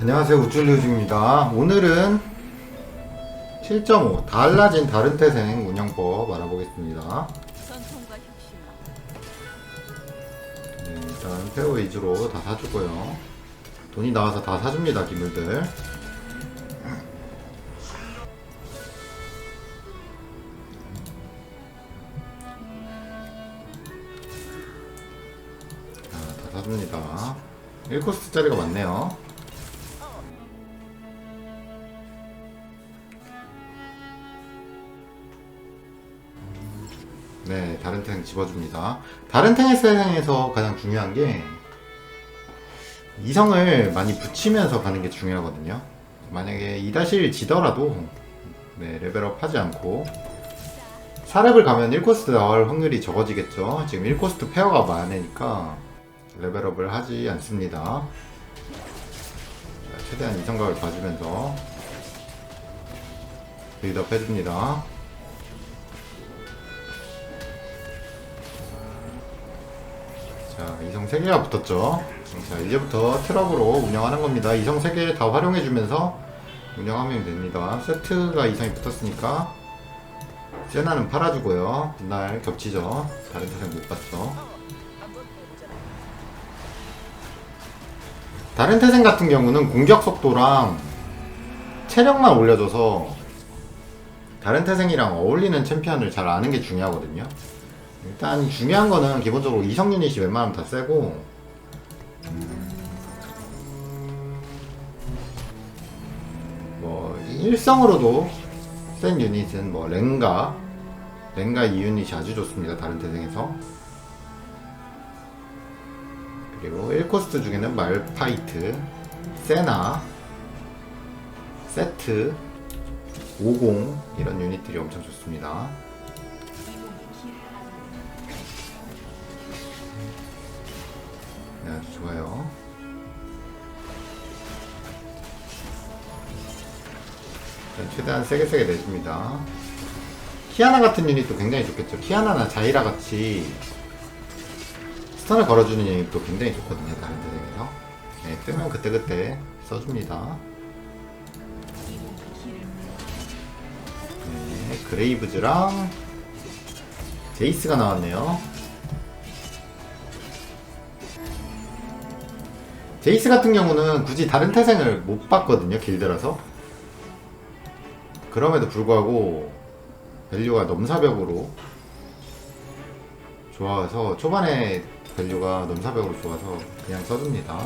안녕하세요 우쭐류즈입니다. 오늘은 7.5 달라진 다른 태생 운영법 알아보겠습니다. 네, 일단 페어 위주로 다 사주고요. 돈이 나와서 다 사줍니다 기물들. 자, 다 사줍니다. 1코스짜리가 많네요 네, 다른 탱 집어줍니다. 다른 탱의 세상에서 가장 중요한 게 이성을 많이 붙이면서 가는 게 중요하거든요. 만약에 2-1 지더라도 네, 레벨업 하지 않고 4렙을 가면 1코스트 나올 확률이 적어지겠죠. 지금 1코스트 페어가 많으니까 레벨업을 하지 않습니다. 자, 최대한 이성각을 봐주면서 빌드업 해줍니다. 자, 이성 3개가 붙었죠. 자, 이제부터 트럭으로 운영하는 겁니다. 이성 3개 다 활용해주면서 운영하면 됩니다. 세트가 이성이 붙었으니까 세나는 팔아주고요. 분날 겹치죠. 다른 세상 못 봤죠. 다른 태생 같은 경우는 공격 속도랑 체력만 올려줘서 다른 태생이랑 어울리는 챔피언을 잘 아는 게 중요하거든요. 일단 중요한 거는 기본적으로 이성 유닛이 웬만하면 다 세고. 뭐 일성으로도 센 유닛은 뭐 랭가 랭가 이 유닛이 아주 좋습니다 다른 태생에서. 그리고 1코스트 중에는 말파이트 세나 세트 50 이런 유닛들이 엄청 좋습니다 아주 좋아요. 자, 최대한 세게 세게 내줍니다. 키아나 같은 유닛도 굉장히 좋겠죠. 키아나나 자이라 같이 스턴을 걸어주는 유닛도 굉장히 좋거든요. 다른 대회에서. 네, 뜨면 그때그때 써줍니다. 네, 그레이브즈랑 제이스가 나왔네요. 제이스 같은 경우는 굳이 다른 태생을 못 봤거든요 길드라서. 그럼에도 불구하고 밸류가 넘사벽으로 좋아서 초반에 밸류가 넘사벽으로 좋아서 그냥 써줍니다.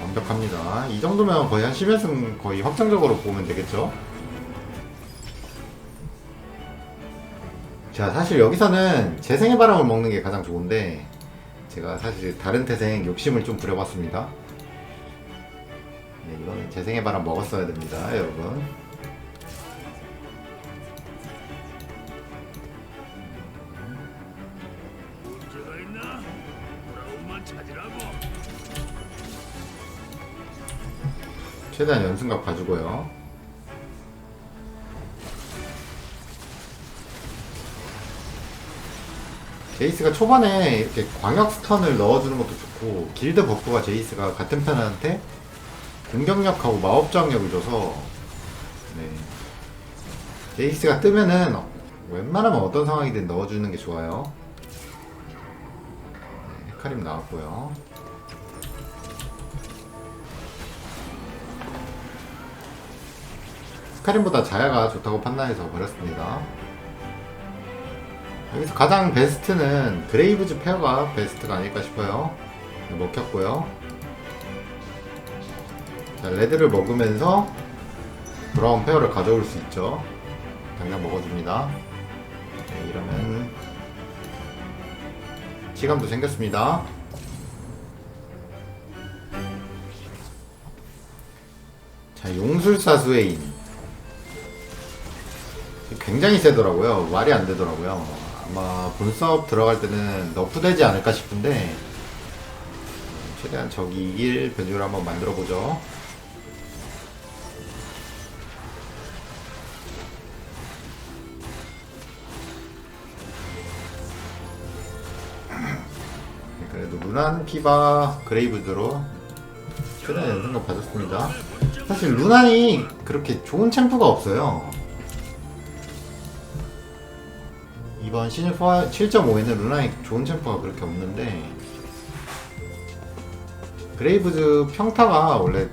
완벽합니다. 이 정도면 거의 한 10연승 거의 확정적으로 보면 되겠죠 자 사실 여기서는 재생의 바람을 먹는 게 가장 좋은데 제가 사실 다른 태생 욕심을 좀 부려봤습니다 네, 이거는 재생의 바람 먹었어야 됩니다 여러분. 최대한 연승각 봐주고요 제이스가 초반에 이렇게 광역 스턴을 넣어주는 것도 좋고 길드 버프가 제이스가 같은 편한테 공격력하고 마법 저항력을 줘서 네. 제이스가 뜨면은 웬만하면 어떤 상황이든 넣어주는 게 좋아요 네, 헤카림 나왔고요 스카림보다 자야가 좋다고 판단해서 버렸습니다. 여기서 가장 베스트는 그레이브즈 페어가 베스트가 아닐까 싶어요. 네, 먹혔고요. 자, 레드를 먹으면서 브라운 페어를 가져올 수 있죠. 당장 먹어줍니다. 네, 이러면 시감도 생겼습니다. 자, 용술사 스웨인. 굉장히 세더라고요. 말이 안 되더라고요. 아마 본사업 들어갈 때는 너프되지 않을까 싶은데 최대한 저기 이길 변조를 한번 만들어보죠. 네, 그래도 루난 피바 그레이브드로 최대한 연승감 받았습니다. 사실 루난이 그렇게 좋은 챔프가 없어요. 이번 시즌 4 7.5에는 루난이 좋은 챔프가 그렇게 없는데 그레이브즈 평타가 원래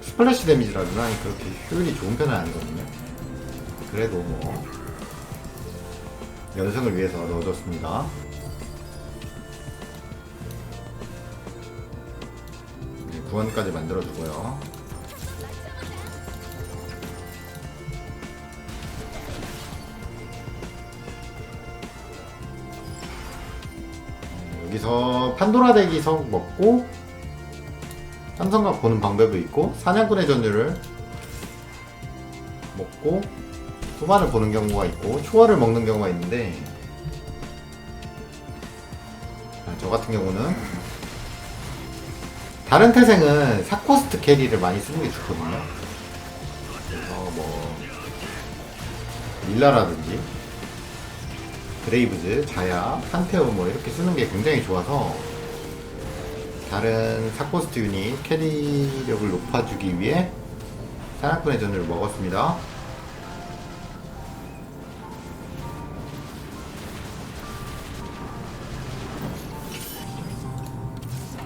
스플래시 데미지라 루난이 그렇게 효율이 좋은 편은 아니거든요. 그래도 뭐 연승을 위해서 넣어줬습니다. 네, 구원까지 만들어주고요. 여기서 판도라 대기 석 먹고 삼성각 보는 방법도 있고 사냥꾼의 전율을 먹고 후반을 보는 경우가 있고 초월을 먹는 경우가 있는데 아, 저 같은 경우는 다른 태생은 사코스트 캐리를 많이 쓰는 게 좋거든요. 그래서 뭐 릴라라든지 그레이브즈, 자야, 판테온 뭐 이렇게 쓰는 게 굉장히 좋아서 다른 사코스트 유닛 캐리력을 높아주기 위해 사냥꾼의 전율을 먹었습니다.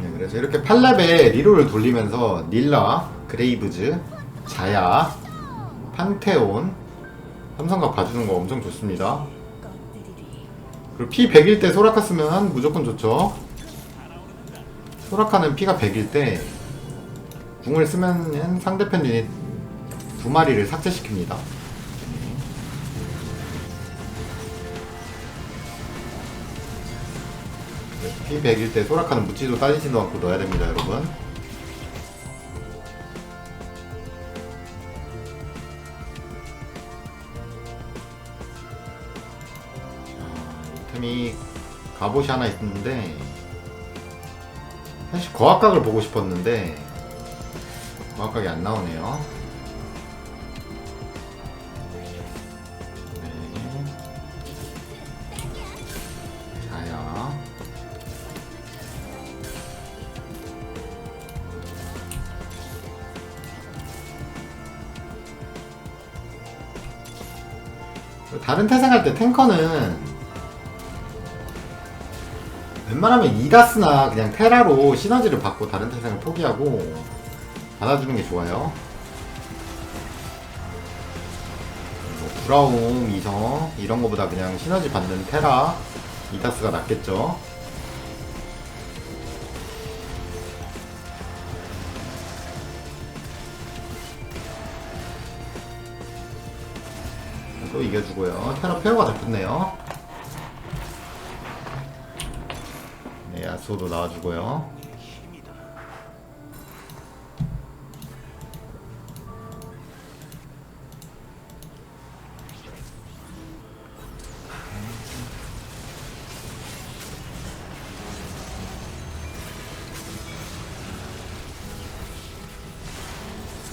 네, 그래서 이렇게 8렙에 리롤을 돌리면서 닐라, 그레이브즈, 자야, 판테온, 삼성각 봐주는 거 엄청 좋습니다. 그리고 피 100일 때 소라카 쓰면 무조건 좋죠. 소라카는 피가 100일 때 궁을 쓰면 상대편 유닛 두 마리를 삭제시킵니다. 네, 피 100일 때 소라카는 묻지도 따지지도 않고 넣어야 됩니다, 여러분. 이 갑옷이 하나 있는데 사실 거학각을 보고 싶었는데 거학각이 안 나오네요. 네. 자야. 다른 태생할 때 탱커는 웬만하면 이다스나 그냥 테라로 시너지를 받고 다른 태생을 포기하고 받아주는 게 좋아요. 뭐 브라움, 이성 이런 거보다 그냥 시너지 받는 테라, 이다스가 낫겠죠. 또 이겨주고요. 테라 페어가 잡혔네요. 야수도 나와주고요.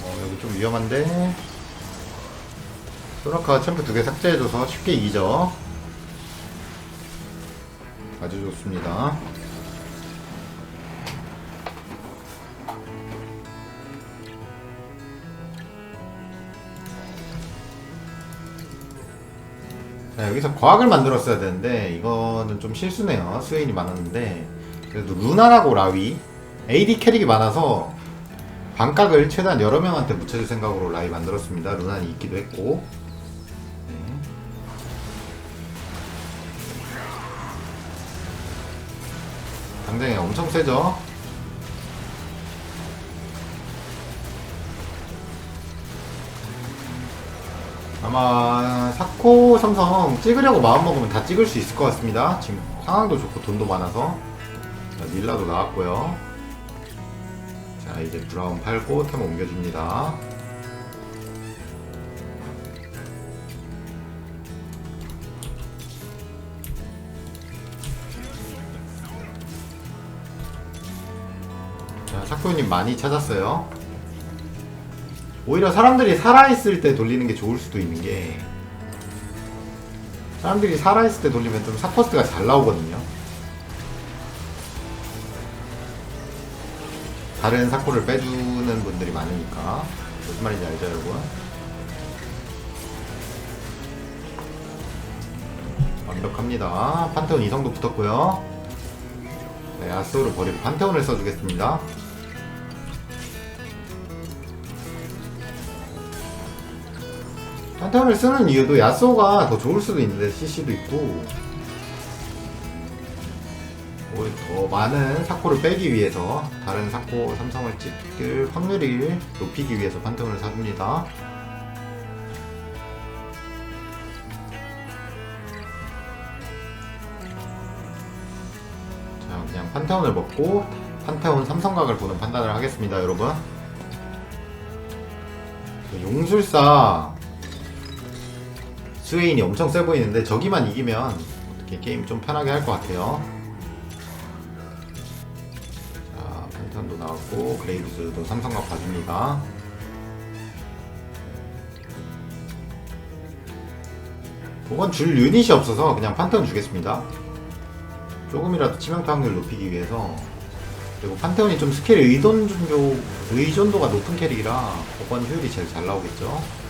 어, 여기 좀 위험한데. 소라카 챔프 두 개 삭제해줘서 쉽게 이기죠. 아주 좋습니다. 자, 여기서 과학을 만들었어야 되는데 이거는 좀 실수네요. 스웨인이 많았는데 그래도 루나라고 라위 AD 캐릭이 많아서 반각을 최대한 여러 명한테 묻혀줄 생각으로 라이 만들었습니다. 루난이 있기도 했고 네. 당장이 엄청 세죠? 아마 사코 삼성 찍으려고 마음먹으면 다 찍을 수 있을 것 같습니다. 지금 상황도 좋고 돈도 많아서 자, 닐라도 나왔고요. 자 이제 브라운 팔고 템 옮겨줍니다. 자 사코님 많이 찾았어요. 오히려 사람들이 살아있을 때 돌리는 게 좋을 수도 있는 게 사람들이 살아있을 때 돌리면 좀 사커스트가 잘 나오거든요. 다른 사코를 빼주는 분들이 많으니까 무슨 말인지 알죠 여러분? 완벽합니다. 판테온 이성도 붙었고요. 네, 아스오를 버리고 판테온을 써주겠습니다. 판테온을 쓰는 이유도 야스오가 더 좋을 수도 있는데 CC도 있고. 더 많은 사코를 빼기 위해서 다른 사코 삼성을 찍을 확률을 높이기 위해서 판테온을 사줍니다. 자 그냥 판테온을 먹고 판테온 삼성각을 보는 판단을 하겠습니다 여러분. 용술사 스웨인이 엄청 세 보이는데 저기만 이기면 어떻게 게임 좀 편하게 할 것 같아요. 자 판테온도 나왔고 그레이브스도 삼성각 봐줍니다. 그건 줄 유닛이 없어서 그냥 판테온 주겠습니다. 조금이라도 치명타 확률 높이기 위해서. 그리고 판테온이 좀 스킬 의존도, 의존도가 높은 캐릭이라 복원 효율이 제일 잘 나오겠죠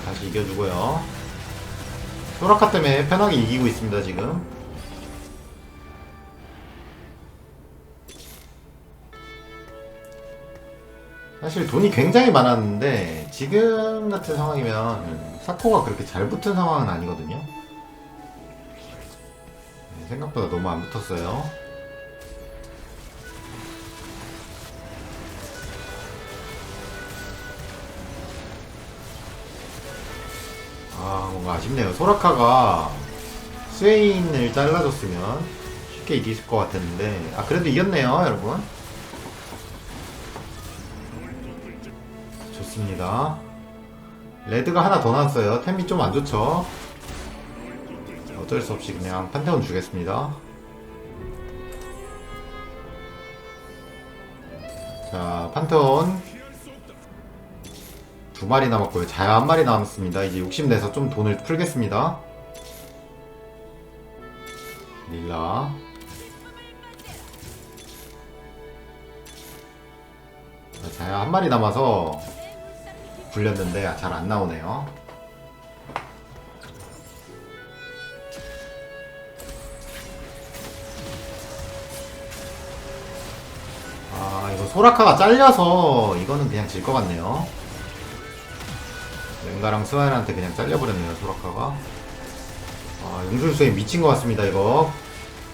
자 다시 이겨주고요. 소라카 때문에 편하게 이기고 있습니다 지금. 사실 돈이 굉장히 많았는데 지금 같은 상황이면 사코가 그렇게 잘 붙은 상황은 아니거든요. 네, 생각보다 너무 안 붙었어요. 아, 뭔가 아쉽네요. 소라카가 스웨인을 잘라줬으면 쉽게 이길 것 같았는데, 아, 그래도 이겼네요, 여러분. 좋습니다. 레드가 하나 더 나왔어요. 템이 좀 안 좋죠? 어쩔 수 없이 그냥 판테온 주겠습니다. 자, 판테온 두 마리 남았고요. 자야 한 마리 남았습니다. 이제 욕심내서 좀 돈을 풀겠습니다. 릴라. 자, 자야 한 마리 남아서 굴렸는데 잘 안 나오네요. 아 이거 소라카가 잘려서 이거는 그냥 질 것 같네요 랭가랑 스와인한테 그냥 잘려버렸네요 소라카가. 아 용술수에 미친 것 같습니다 이거.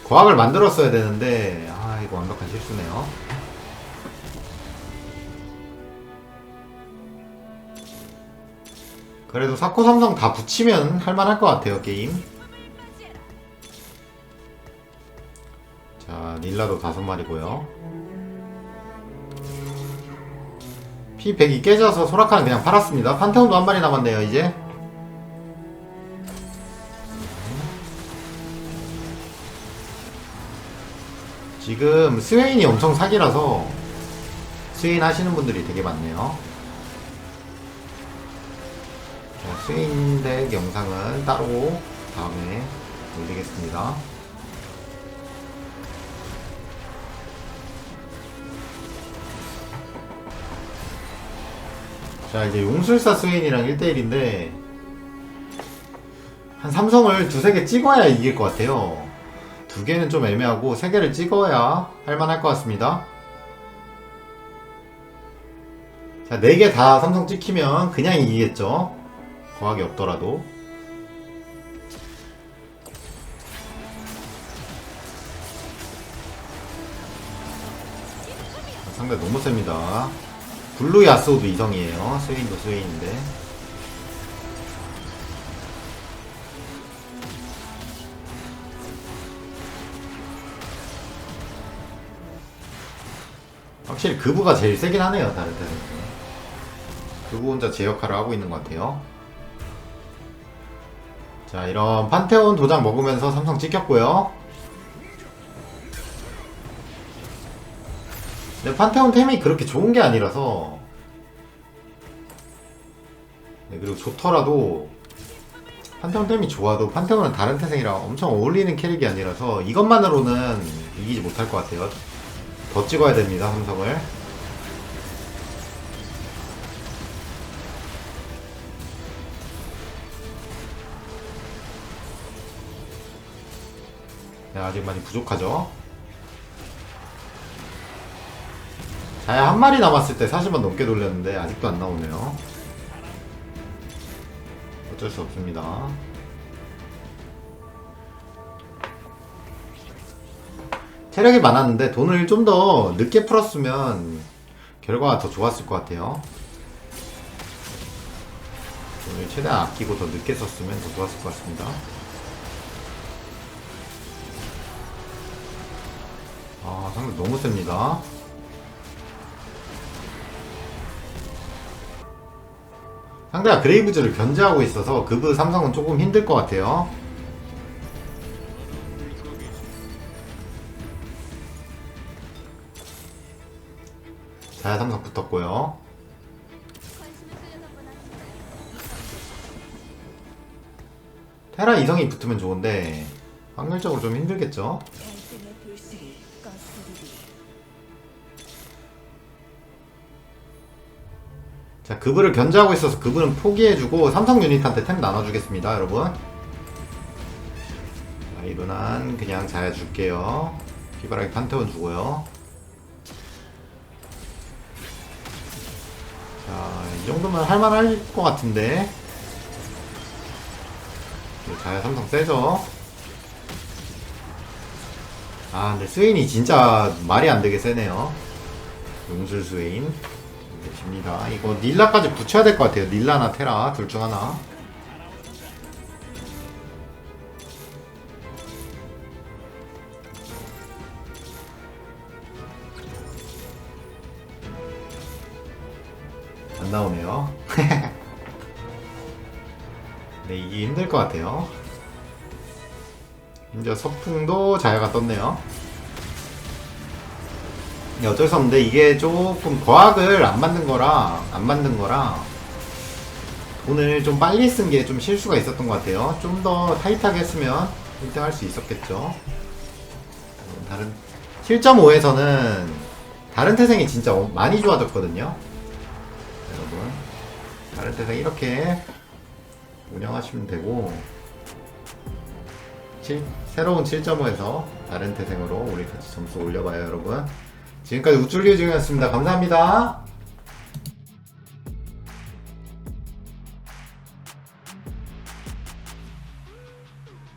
과학을 만들었어야 되는데 아 이거 완벽한 실수네요. 그래도 사코 삼성 다 붙이면 할만할 것 같아요 게임. 자 닐라도 다섯 마리고요 P100이 깨져서 소라카는 그냥 팔았습니다. 판테온도 한 마리 남았네요, 이제. 지금 스웨인이 엄청 사기라서 스웨인 하시는 분들이 되게 많네요. 자, 스웨인 덱 영상은 따로 다음에 올리겠습니다. 자 이제 용술사 스웨인이랑 1대1인데 한 삼성을 두세 개 찍어야 이길 것 같아요. 두 개는 좀 애매하고 세 개를 찍어야 할만할 것 같습니다. 자 네 개 다 삼성 찍히면 그냥 이기겠죠. 과학이 없더라도. 상대 너무 셉니다 블루 야스오도 이성이에요. 스웨인도 스웨인인데. 확실히 그부가 제일 세긴 하네요. 다른 때는. 그부 혼자 제 역할을 하고 있는 것 같아요. 자, 이런 판테온 도장 먹으면서 삼성 찍혔고요. 근데 판테온 템이 그렇게 좋은 게 아니라서 네, 그리고 좋더라도 판테온 댐이 좋아도 판테온은 다른 태생이랑 엄청 어울리는 캐릭이 아니라서 이것만으로는 이기지 못할 것 같아요. 더 찍어야 됩니다, 삼성을. 네, 아직 많이 부족하죠. 자야 한 마리 남았을 때 40번 넘게 돌렸는데 아직도 안 나오네요. 어쩔 수 없습니다. 체력이 많았는데 돈을 좀 더 늦게 풀었으면 결과가 더 좋았을 것 같아요. 돈을 최대한 아끼고 더 늦게 썼으면 더 좋았을 것 같습니다. 아, 상대 너무 셉니다. 상대가 그레이브즈를 견제하고 있어서 그브 삼성은 조금 힘들 것 같아요. 자야 삼성 붙었고요. 테라 이성이 붙으면 좋은데 확률적으로 좀 힘들겠죠. 자, 그브를 견제하고 있어서 그브는 포기해주고 삼성 유닛한테 템 나눠주겠습니다, 여러분. 자, 이분한 그냥 자야 줄게요. 피바라기 판테온 주고요. 자, 이 정도면 할만할 것 같은데. 네, 자야 삼성 세죠? 아, 근데 스웨인이 진짜 말이 안 되게 세네요. 용술 스웨 집니다. 이거 닐라까지 붙여야 될 것 같아요. 닐라나 테라 둘 중 하나. 안 나오네요. 네, 이게 힘들 것 같아요. 이제 서풍도 자야가 떴네요. 네, 어쩔 수 없는데 이게 조금 과학을 안 만든 거라 안 만든 거라 돈을 좀 빨리 쓴 게 좀 실수가 있었던 것 같아요. 좀 더 타이트하게 했으면 1등 할 수 있었겠죠. 어, 다른 7.5에서는 다른 태생이 진짜 어- 많이 좋아졌거든요. 여러분 다른 태생 이렇게 운영하시면 되고 7, 새로운 7.5에서 다른 태생으로 우리 같이 점수 올려봐요 여러분 지금까지 우쭐리우 중이었습니다. 감사합니다